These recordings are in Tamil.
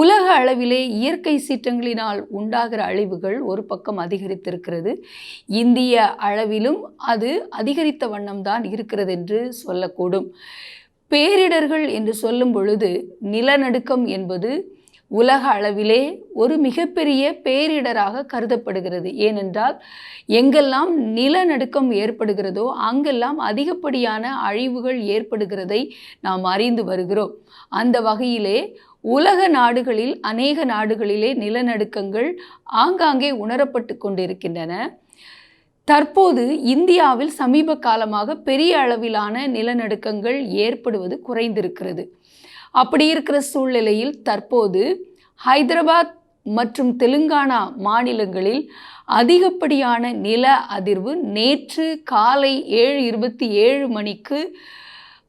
உலக அளவிலே இயற்கை சீற்றங்களினால் உண்டாகிற அழிவுகள் ஒரு பக்கம் அதிகரித்திருக்கிறது. இந்திய அளவிலும் அது அதிகரித்த வண்ணம்தான் இருக்கிறது என்று சொல்லக்கூடும். பேரிடர்கள் என்று சொல்லும் பொழுது நிலநடுக்கம் என்பது உலக அளவிலே ஒரு மிகப்பெரிய பேரிடராக கருதப்படுகிறது. ஏனென்றால் எங்கெல்லாம் நிலநடுக்கம் ஏற்படுகிறதோ அங்கெல்லாம் அதிகப்படியான அழிவுகள் ஏற்படுகிறதை நாம் அறிந்து வருகிறோம். அந்த வகையிலே உலக நாடுகளில் அநேக நாடுகளிலே நிலநடுக்கங்கள் ஆங்காங்கே உணரப்பட்டு கொண்டிருக்கின்றன. தற்போது இந்தியாவில் சமீப காலமாக பெரிய அளவிலான நிலநடுக்கங்கள் ஏற்படுவது குறைந்திருக்கிறது. அப்படி இருக்கிற சூழ்நிலையில் தற்போது ஹைதராபாத் மற்றும் தெலுங்கானா மாநிலங்களில் அதிகப்படியான நில அதிர்வு நேற்று காலை ஏழு இருபத்தி ஏழு மணிக்கு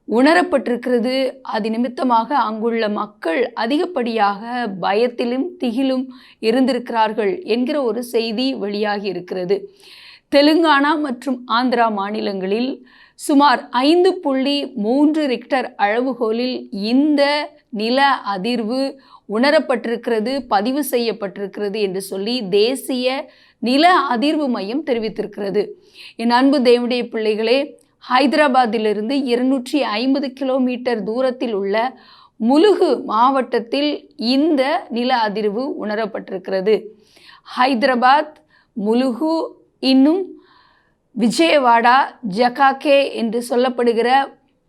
உணரப்பட்டிருக்கிறது. அது நிமித்தமாக அங்குள்ள மக்கள் அதிகப்படியாக பயத்திலும் திகிலும் இருந்திருக்கிறார்கள் என்கிற ஒரு செய்தி வெளியாகி இருக்கிறது. தெலுங்கானா மற்றும் ஆந்திரா மாநிலங்களில் சுமார் ஐந்து புள்ளி மூன்று ரிக்டர் அளவுகோலில் இந்த நில அதிர்வு உணரப்பட்டிருக்கிறது பதிவு செய்யப்பட்டிருக்கிறது என்று சொல்லி தேசிய நில அதிர்வு மையம் தெரிவித்திருக்கிறது. என் அன்பு தேவனுடைய பிள்ளைகளே ஹைதராபாத்திலிருந்து இருநூற்றி ஐம்பது கிலோமீட்டர் தூரத்தில் உள்ள முலுகு மாவட்டத்தில் இந்த நில அதிர்வு உணரப்பட்டிருக்கிறது. ஹைதராபாத் முலுகு இன்னும் விஜயவாடா ஜகாகே என்று சொல்லப்படுகிற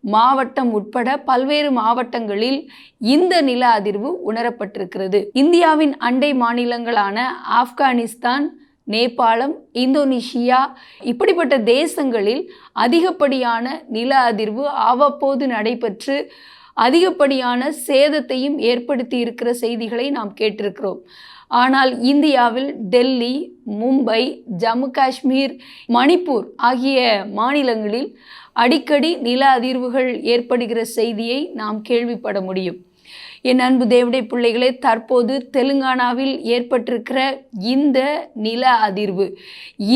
மாவட்டம் உட்பட பல்வேறு மாவட்டங்களில் இந்த நில அதிர்வு உணரப்பட்டிருக்கிறது. இந்தியாவின் அண்டை மாநிலங்களான ஆப்கானிஸ்தான் நேபாளம் இந்தோனேஷியா இப்படிப்பட்ட தேசங்களில் அதிகப்படியான நில அதிர்வு அவ்வப்போது நடைபெற்று அதிகப்படியான சேதத்தையும் ஏற்படுத்தி இருக்கிற செய்திகளை நாம் கேட்டிருக்கிறோம். ஆனால் இந்தியாவில் டெல்லி மும்பை ஜம்மு காஷ்மீர் மணிப்பூர் ஆகிய மாநிலங்களில் அடிக்கடி நில அதிர்வுகள் ஏற்படுகிற செய்தியை நாம் கேள்விப்பட முடியும். என் அன்பு தேவடைய பிள்ளைகளே தற்போது தெலுங்கானாவில் ஏற்பட்டிருக்கிற இந்த நில அதிர்வு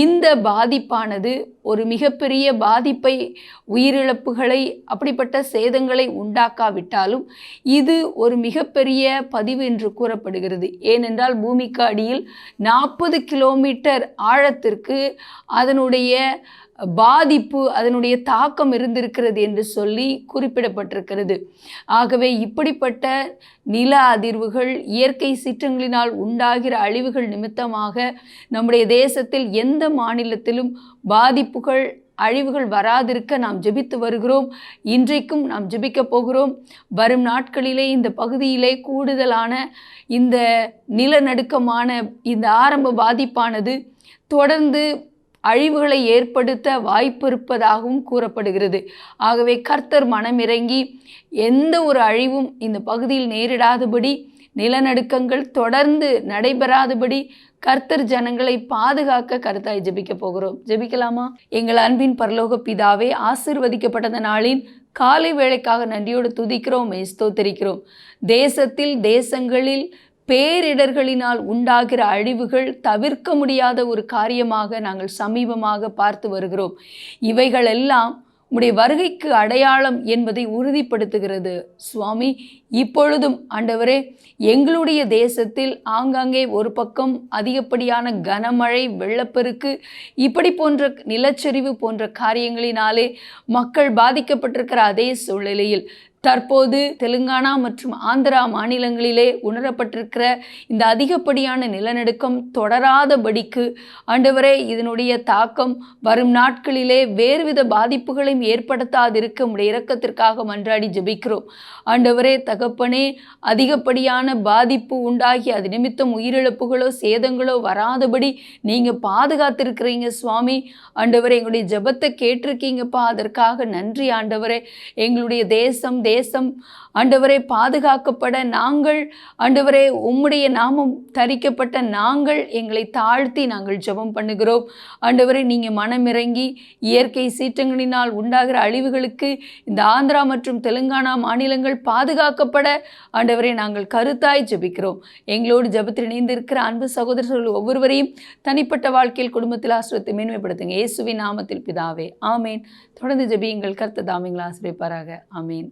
இந்த பாதிப்பானது ஒரு மிகப்பெரிய பாதிப்பை உயிரிழப்புகளை அப்படிப்பட்ட சேதங்களை உண்டாக்காவிட்டாலும் இது ஒரு மிகப்பெரிய பதிவு என்று கூறப்படுகிறது. ஏனென்றால் பூமிக்கு அடியில் நாற்பது கிலோமீட்டர் ஆழத்திற்கு அதனுடைய பாதிப்பு அதனுடைய தாக்கம் இருந்திருக்கிறது என்று சொல்லி குறிப்பிடப்பட்டிருக்கிறது. ஆகவே இப்படிப்பட்ட நில அதிர்வுகள் இயற்கை சீற்றங்களினால் உண்டாகிற அழிவுகள் நிமித்தமாக நம்முடைய தேசத்தில் எந்த மாநிலத்திலும் பாதிப்புகள் அழிவுகள் வராதிருக்க நாம் ஜெபித்து வருகிறோம். இன்றைக்கும் நாம் ஜெபிக்க போகிறோம். வரும் நாட்களிலே இந்த பகுதியிலே கூடுதலான இந்த நிலநடுக்கமான இந்த ஆரம்ப பாதிப்பானது தொடர்ந்து அழிவுகளை ஏற்படுத்த வாய்ப்பு இருப்பதாகவும் கூறப்படுகிறது. ஆகவே கர்த்தர் மனமிறங்கி எந்த ஒரு அழிவும் இந்த பகுதியில் நேரிடாதபடி நிலநடுக்கங்கள் தொடர்ந்து நடைபெறாதபடி கர்த்தர் ஜனங்களை பாதுகாக்க கருத்தாய் ஜெபிக்க போகிறோம். ஜெபிக்கலாமா? எங்கள் அன்பின் பரலோக பிதாவே ஆசிர்வதிக்கப்பட்ட நாளின் காலை வேளைக்காக நன்றியோடு துதிக்கிறோம் ஸ்தோத்தரிக்கிறோம். தேசத்தில் தேசங்களில் பேரிடர்களினால் உண்டாகிற அழிவுகள் தவிர்க்க முடியாத ஒரு காரியமாக நாங்கள் சமீபமாக பார்த்து வருகிறோம். இவைகளெல்லாம் உடைய வருகைக்கு அடையாளம் என்பதை உறுதிப்படுத்துகிறது. சுவாமி இப்பொழுதும் ஆண்டவரே எங்களுடைய தேசத்தில் ஆங்காங்கே ஒரு பக்கம் அதிகப்படியான கனமழை வெள்ளப்பெருக்கு இப்படி போன்ற நிலச்சரிவு போன்ற காரியங்களினாலே மக்கள் பாதிக்கப்பட்டிருக்கிற அதே சூழ்நிலையில் தற்போது தெலுங்கானா மற்றும் ஆந்திரா மாநிலங்களிலே உணரப்பட்டிருக்கிற இந்த அதிகப்படியான நிலநடுக்கம் தொடராதபடிக்கு ஆண்டவரே இதனுடைய தாக்கம் வரும் நாட்களிலே வேறுவித பாதிப்புகளையும் ஏற்படுத்தாதிருக்க உடைய இரக்கத்திற்காக மன்றாடி ஜெபிக்கிறோம். ஆண்டவரே தகப்பனே அதிகப்படியான பாதிப்பு உண்டாகி அது நிமித்தம் உயிரிழப்புகளோ சேதங்களோ வராதபடி நீங்கள் பாதுகாத்திருக்கிறீங்க சுவாமி. ஆண்டவரே எங்களுடைய ஜெபத்தை கேட்டிருக்கீங்கப்பா. அதற்காக நன்றி ஆண்டவரே. எங்களுடைய தேசம் தேசம். ஆண்டவரே பாதுகாக்கப்பட நாங்கள் ஆண்டவரே உம்முடைய நாமம் தரிக்கப்பட்ட நாங்கள் எங்களை தாழ்த்தி நாங்கள் ஜெபம் பண்ணுகிறோம். ஆண்டவரே நீங்கள் மனமிறங்கி இயற்கை சீற்றங்களினால் உண்டாகிற அழிவுகளுக்கு இந்த ஆந்திரா மற்றும் தெலுங்கானா மாநிலங்கள் பாதுகாக்கப்பட ஆண்டவரே நாங்கள் கருத்தாய் ஜெபிக்கிறோம். எங்களோடு ஜெபத்தில் இணைந்திருக்கிற அன்பு சகோதரர்கள் ஒவ்வொருவரையும் தனிப்பட்ட வாழ்க்கையில் குடும்பத்தில் ஆசிரியத்தை மேன்மைப்படுத்துங்க. இயேசுவின் நாமத்தில் பிதாவே ஆமேன். தொடர்ந்து ஜெபியுங்கள். கர்த்த தாமிங்களை ஆசிரியப்பாராக ஆமேன்.